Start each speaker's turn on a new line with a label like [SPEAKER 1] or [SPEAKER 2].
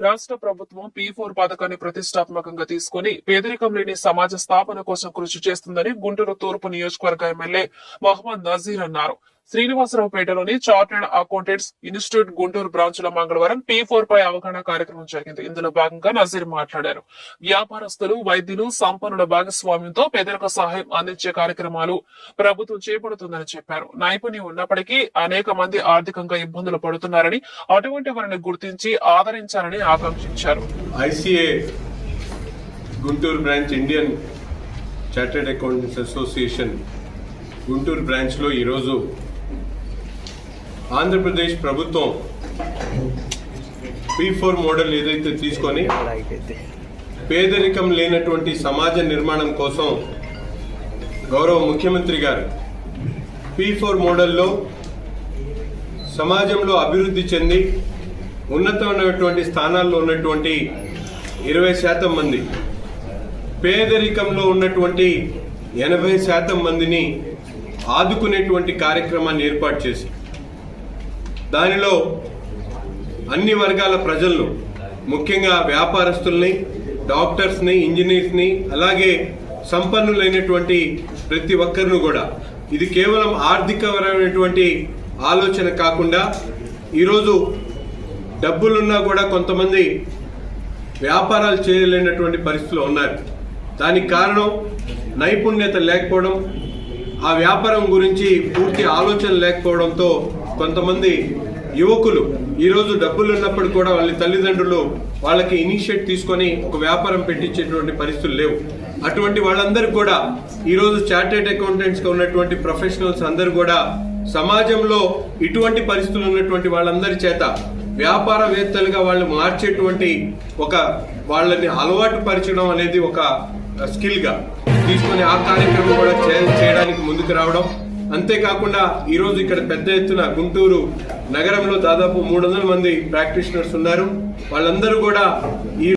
[SPEAKER 1] రాష్ట్ర ప్రభుత్వం P four పథకాన్ని ప్రతిష్టాత్మకంగా తీసుకుని పేదరికం లేని సమాజ స్థాపన కోసం కృషి చేస్తుందని గుంటూరు తూర్పు నియోజకవర్గ ఎమ్మెల్యే మహమ్మద్ నజీర్ అన్నారు. శ్రీనివాసరావుపేటలోని చార్టెడ్ అకౌంటెంట్స్ ఇన్స్టిట్యూట్ గుంటూరు బ్రాంచ్లో మంగళవారం పీ ఫోర్ పై అవగాహన కార్యక్రమం జరిగింది. ఇందులో భాగంగా నజీర్ మాట్లాడారు. వ్యాపారస్తులు వైద్యులు సంపన్నుల భాగస్వామ్యంతో పేదలకు సహాయం అందించే కార్యక్రమాలు ప్రభుత్వం చేపడుతుందని చెప్పారు. నైపుణ్యం ఉన్నప్పటికీ అనేక మంది ఆర్థికంగా ఇబ్బందులు పడుతున్నారని అటువంటి వారిని గుర్తించి ఆదరించాలని ఆకాంక్షించారు.
[SPEAKER 2] ICA Guntur branch Indian chartered accountants association Guntur బ్రాంచ్లో ఈరోజు ఆంధ్రప్రదేశ్ ప్రభుత్వం పీ ఫోర్ మోడల్ ఏదైతే తీసుకొని పేదరికం లేనటువంటి సమాజ నిర్మాణం కోసం గౌరవ ముఖ్యమంత్రి గారు పీ ఫోర్ మోడల్లో సమాజంలో అభివృద్ధి చెంది ఉన్నతమైనటువంటి స్థానాల్లో ఉన్నటువంటి ఇరవై శాతం మంది పేదరికంలో ఉన్నటువంటి ఎనభై శాతం మందిని ఆదుకునేటువంటి కార్యక్రమాన్ని ఏర్పాటు చేసి దానిలో అన్ని వర్గాల ప్రజలను ముఖ్యంగా వ్యాపారస్తుల్ని డాక్టర్స్ని ఇంజనీర్స్ని అలాగే సంపన్నులైనటువంటి ప్రతి ఒక్కరిని కూడా. ఇది కేవలం ఆర్థికపరమైనటువంటి ఆలోచన కాకుండా ఈరోజు డబ్బులున్నా కూడా కొంతమంది వ్యాపారాలు చేయలేనటువంటి పరిస్థితులు ఉన్నారు. దానికి కారణం నైపుణ్యత లేకపోవడం ఆ వ్యాపారం గురించి పూర్తి ఆలోచన లేకపోవడంతో కొంతమంది యువకులు ఈరోజు డబ్బులు ఉన్నప్పుడు కూడా వాళ్ళ తల్లిదండ్రులు వాళ్ళకి ఇనిషియేట్ తీసుకొని ఒక వ్యాపారం పెట్టించేటువంటి పరిస్థితులు లేవు. అటువంటి వాళ్ళందరికీ కూడా ఈరోజు చార్టెడ్ అకౌంటెంట్స్గా ఉన్నటువంటి ప్రొఫెషనల్స్ అందరూ కూడా సమాజంలో ఇటువంటి పరిస్థితులు ఉన్నటువంటి వాళ్ళందరి చేత వ్యాపారవేత్తలుగా వాళ్ళు మార్చేటువంటి ఒక వాళ్ళని అలవాటు పరచడం అనేది ఒక స్కిల్గా తీసుకుని ఆ కార్యక్రమం కూడా చే- చేయడానికి ముందుకు రావడం. అంతేకాకుండా ఈరోజు ఇక్కడ పెద్ద ఎత్తున గుంటూరు నగరంలో దాదాపు మూడు వందల మంది ప్రాక్టీషనర్స్ ఉన్నారు. వాళ్ళందరూ కూడా ఈ